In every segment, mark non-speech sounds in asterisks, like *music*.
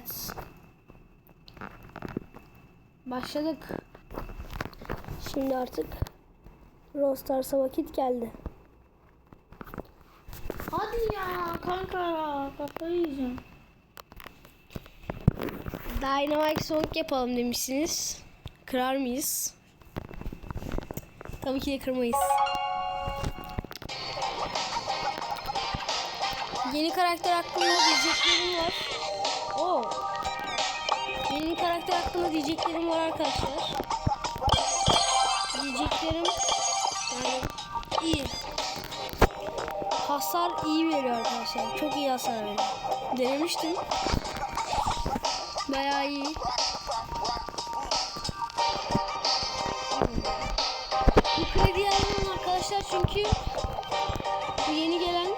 Evet. Başladık. Şimdi artık Brawl Stars'a vakit geldi. Hadi ya kanka kafayı yiyeceğim. Dynamite Song yapalım demişsiniz. Kırar mıyız? Tabii ki de kırmayız. Yeni karakter hakkında diyeceklerim var. Yeni karakter hakkında diyeceklerim var arkadaşlar. Diyeceklerim yani iyi. Hasar iyi veriyor arkadaşlar. Çok iyi hasar veriyor. Denemiştim. Bayağı iyi. Bu kredi aldım arkadaşlar çünkü yeni gelen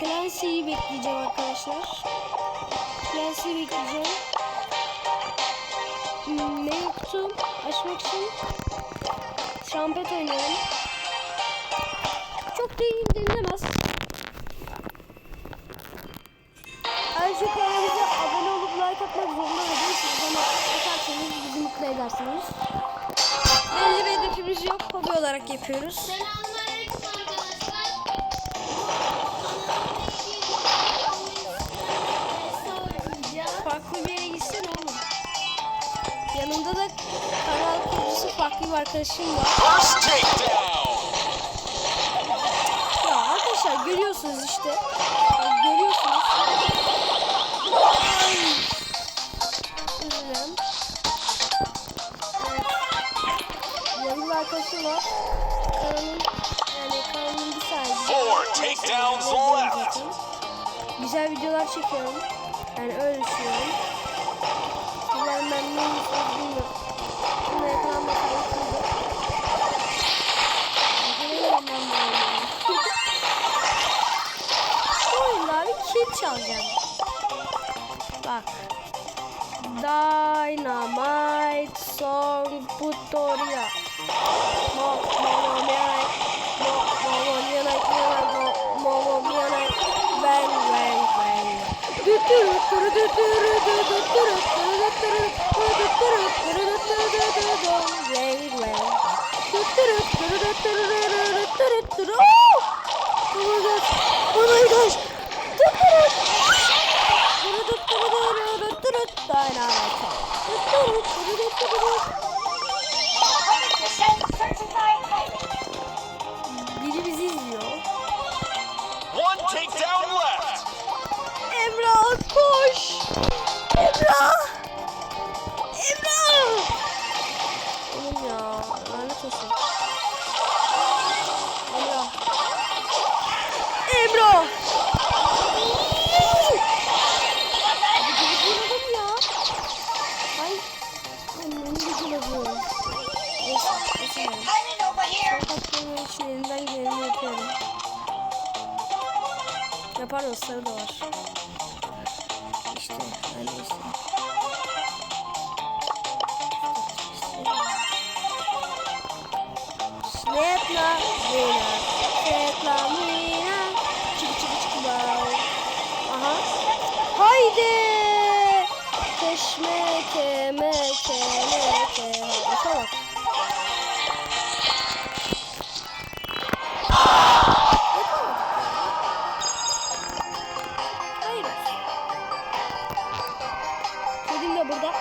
Clancy'yi bekleyeceğim arkadaşlar. Clancy'yi bekleyeceğim. Mevkutu açmak için şampet oynuyorum. Çok da iyi denilemez. Ayrıca kanalımıza abone olup like atmak zorunda değilsiniz ama atarsanız bizi mutlu edersiniz. Belli bir hedefimiz yok. Hobi olarak yapıyoruz. Selamünaleyküm kanal kurucusu farklı bir arkadaşım var. Ya arkadaşlar görüyorsunuz işte. Görüyorsunuz. Dilerim. Evet. Yanımda arkadaşım var. Kanalın yani kanalın bir sahibi. Four takedowns left. Güzel videolar çekiyorum. Yani öyle düşünüyorum. Sizler memnun musunuz bang. Dütürü türü dütürü dütürü türü dütürü dütürü türü dütürü dütürü Bang bang. Dütürü türü dütürü dütürü türü. Oh! Oh my gosh. Biri bizi izliyor. One takedown left. Emrah koş. Emrah. Emrah. Snapla Mina Snapla Mina Çıkı çıkı çıkı bav Aha. Haydi! Keşme keme keme keme. Başa bak burada.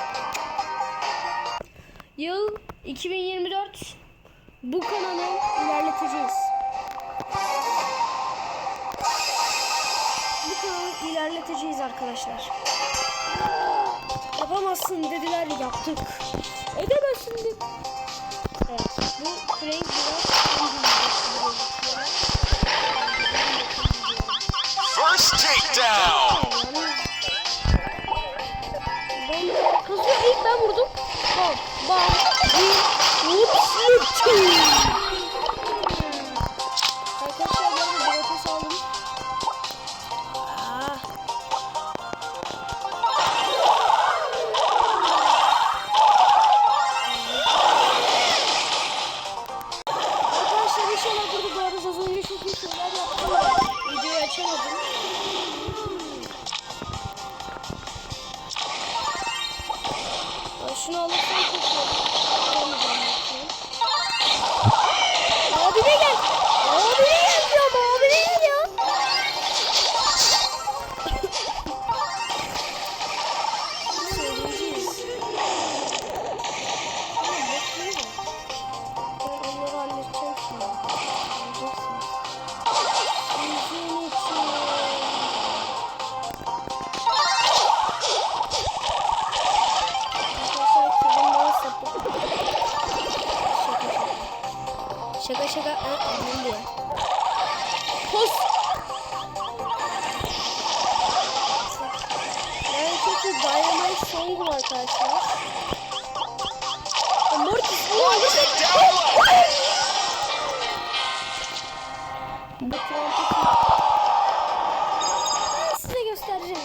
Yıl 2024. Bu kanalı ilerleteceğiz. Bu kanalı ilerleteceğiz arkadaşlar. Yapamazsın dediler yaptık. Edemezsin dedi. Evet bu Frank biraz First takedown. Ben kızıyor ilk ben vurdum. Bam bam bir Ups yaptım. Arkadaşlar ben bir ateş aldım. Arkadaşlar inşallah burada doğarız. Az önce çok iyi şeyler yaptım. Videoyu açamadım. Şunu alıp Ben size göstereceğim.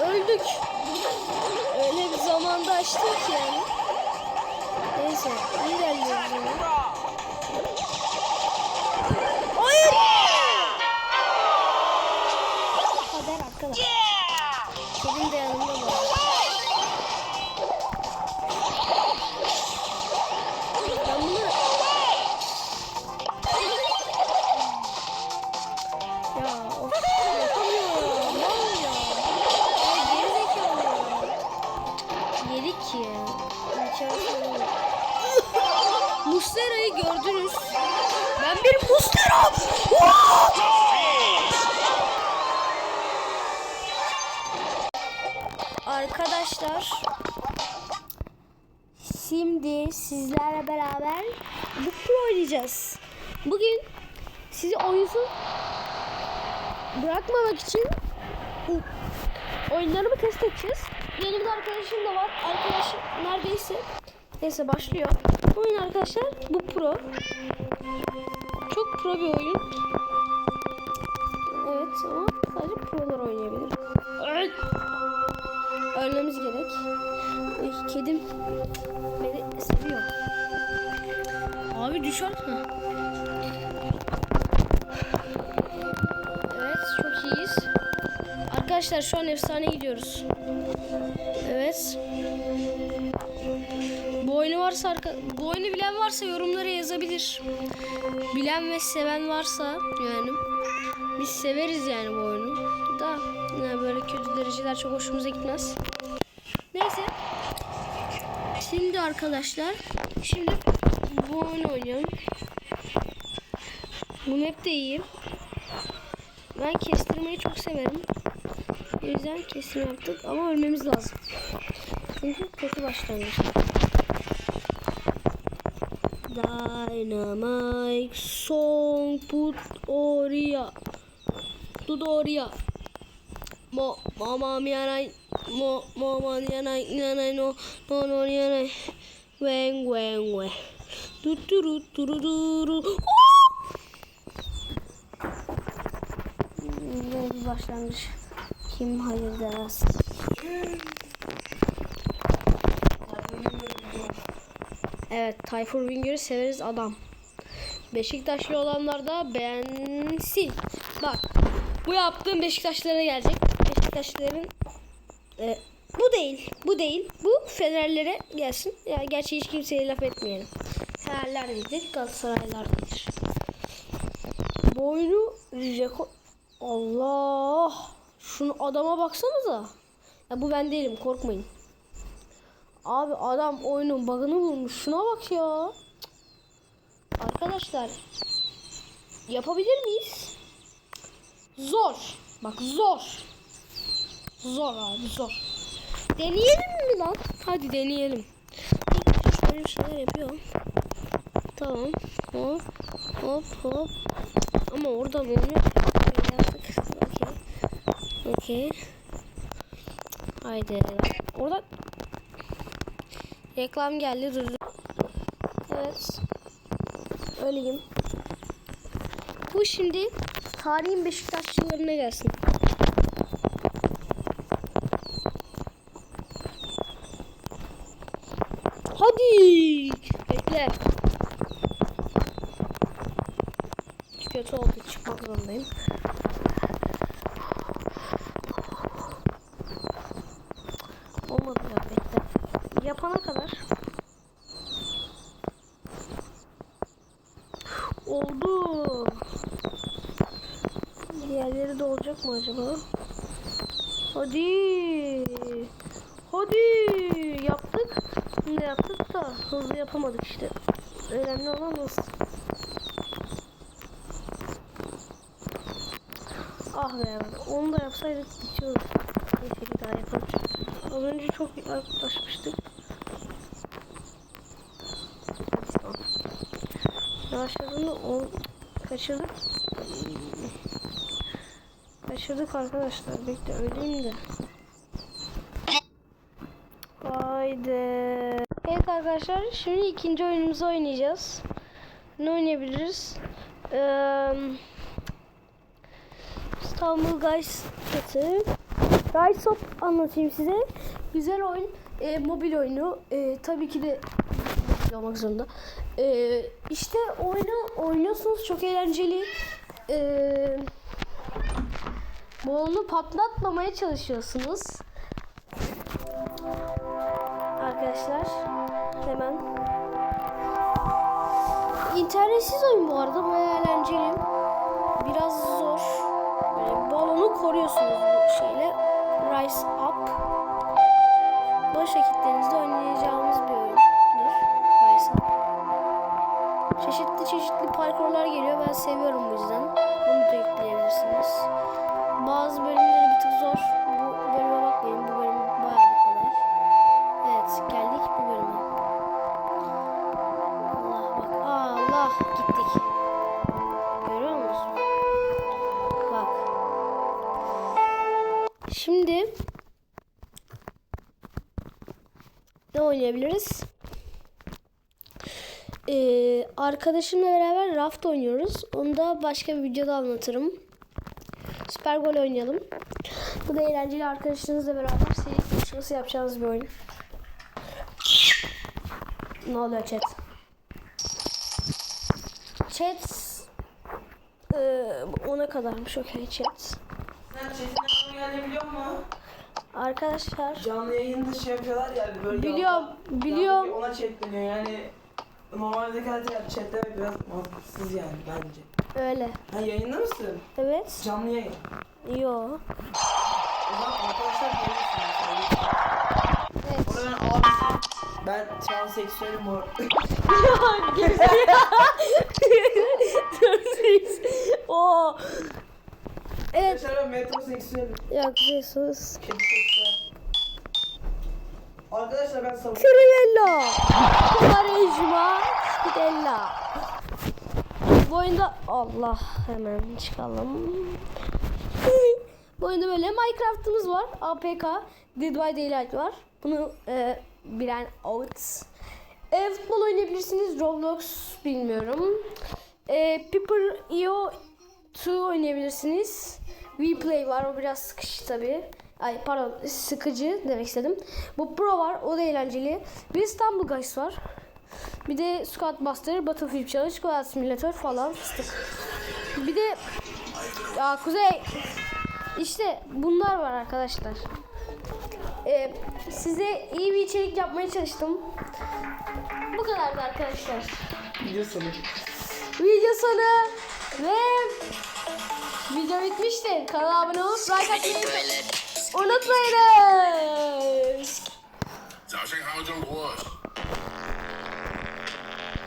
Öldük. Zamanda açtık yani. Neyse, ilerliyoruz yine. Hayır! Kader arkadaş. Kedim de yanımda var. Ya Mustera'yı gördünüz. Ben bir Mustera. Arkadaşlar şimdi sizlerle beraber bu oynayacağız. Bugün sizi oyunsuz bırakmamak için oyunlarımı test edeceğiz. Yanımda arkadaşım da var. Arkadaşım neredeyse. Neyse başlıyor. Oyun arkadaşlar bu pro. Çok pro bir oyun. Evet ama sadece prolar oynayabilir. Evet. Ölmemiz gerek. Ay, kedim beni seviyor. Abi düşer. Heh. Evet çok iyiyiz. Arkadaşlar şu an efsane gidiyoruz. Evet. Oyunu varsa arka... bu oyunu bilen varsa yorumlara yazabilir. Bilen ve seven varsa yani biz severiz yani bu oyunu. Da yani böyle kötü dereceler çok hoşumuza gitmez. Neyse. Şimdi arkadaşlar şimdi bu oyunu oynayalım. Bu map de iyi. Ben kestirmeyi çok severim. O yüzden kesim yaptık ama ölmemiz lazım. Çünkü kötü başlangıç. Dynamite song put oraya. Put oraya. Mo mama mianai mo mama mianai mianai no no no mianai weng weng weng du du du du du başlangıç. Kim hayır demez. Evet, Tayfur Bingöl'ü severiz adam. Beşiktaşlı olanlar da beğensin. Bak, bu yaptığım Beşiktaşlılara gelecek. Beşiktaşlıların e, bu değil, bu değil. Bu Fenerlere gelsin. Ya gerçi hiç kimseye laf etmeyelim. Fenerler değildir, Galatasaraylar değildir. Bu oyunu rekor... Allah! Şunu adama baksanıza. Ya bu ben değilim, korkmayın. Abi adam oyunun bug'ını bulmuş. Şuna bak ya. Arkadaşlar yapabilir miyiz? Zor. Bak zor. Zor abi zor. Deneyelim mi lan? Hadi deneyelim. Şöyle bir şeyler yapıyorum. Tamam. Hop hop hop. Ama orada mı onu. Okey. Okey. Haydi. Orada reklam geldi dur. dur. Evet. Öyleyim. Bu şimdi tarihin Beşiktaşçılarına gelsin. Hadi. Bekle. Kötü oldu. Çıkmak zorundayım. Olmadı ya bekle. Yapana kadar. Oldu. Diğerleri de olacak mı acaba? Hadi. Hadi. Yaptık. Şimdi yaptık da hızlı yapamadık işte. Önemli olan hız. Ah be onu da yapsaydık bitiyordu. Neyse bir daha yapalım. Az önce çok yaklaşmıştık. Hadi tamam. Yavaşladığında o kaçırdık. Kaçırdık arkadaşlar. Bekle öleyim de. Haydi. Evet arkadaşlar şimdi ikinci oyunumuzu oynayacağız. Ne oynayabiliriz? Eee İstanbul Guys kötü. Rise Up anlatayım size. Güzel oyun. e, mobil oyunu. E, tabii ki de olmak zorunda. E, işte oyunu oynuyorsunuz. Çok eğlenceli. E, balonu patlatmamaya çalışıyorsunuz. Arkadaşlar hemen internetsiz oyun bu arada bayağı eğlenceli biraz zor böyle balonu koruyorsunuz bu şeyle rise up boş vakitlerinizde oynayacağımız bir oyundur up çeşitli çeşitli parkurlar geliyor. Ben seviyorum bu yüzden. Bunu da ekleyebilirsiniz bazı bölümleri bir tık zor. Bu bölüme bakmayın. Bu bölüm bayağı bir kolay. Evet geldik bu bölüme. Allah bak. Allah gittik. Görüyor musun? Bak. Şimdi ne oynayabiliriz ee, arkadaşımla beraber raft oynuyoruz. Onu da başka bir videoda anlatırım. Süper gol oynayalım. Bu da eğlenceli arkadaşlarınızla beraber seyir konuşması yapacağınız bir oyun. Ne oluyor chat? Chat ee, ona kadarmış. Okey chat. Sen çetin yani biliyor musun? arkadaşlar. Canlı yayında şey yapıyorlar ya böyle Biliyorum, yandan- biliyorum. Ona chatleniyor yani normaldeki hatta chatlemek biraz mantıksız yani bence. öyle Ha yayında mısın? evet Canlı yayın. yo O zaman arkadaşlar görürsünüz. evet Orada ben abisiyim. Ben transseksüelim bu. *laughs* *laughs* o evet Arkadaşlar ben metroseksüelim. yok Jesus Kediseksüel. Arkadaşlar ben savun. Crivello Quaresma Spidella Bu oyunda Allah hemen çıkalım. Bu oyunda böyle Minecraft'ımız var. APK Dead by Daylight var. Bunu e, bilen out e, Futbol oynayabilirsiniz. Roblox bilmiyorum. E, Piper EO 2 oynayabilirsiniz. Vplay var. O biraz sıkıcı tabi. Ay pardon sıkıcı demek istedim. Bu Pro var o da eğlenceli. Bir İstanbul Guys var. Bir de Squad Buster, Battlefield Challenge, Squad Simulator falan fıstık. Bir de ya Kuzey işte bunlar var arkadaşlar. Ee, size iyi bir içerik yapmaya çalıştım. Bu kadardı arkadaşlar. Video sonu. Video sonu ve video bitmiştir. Kanala abone olup like atmayı Unutmayınız.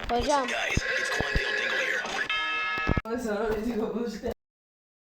Hocam.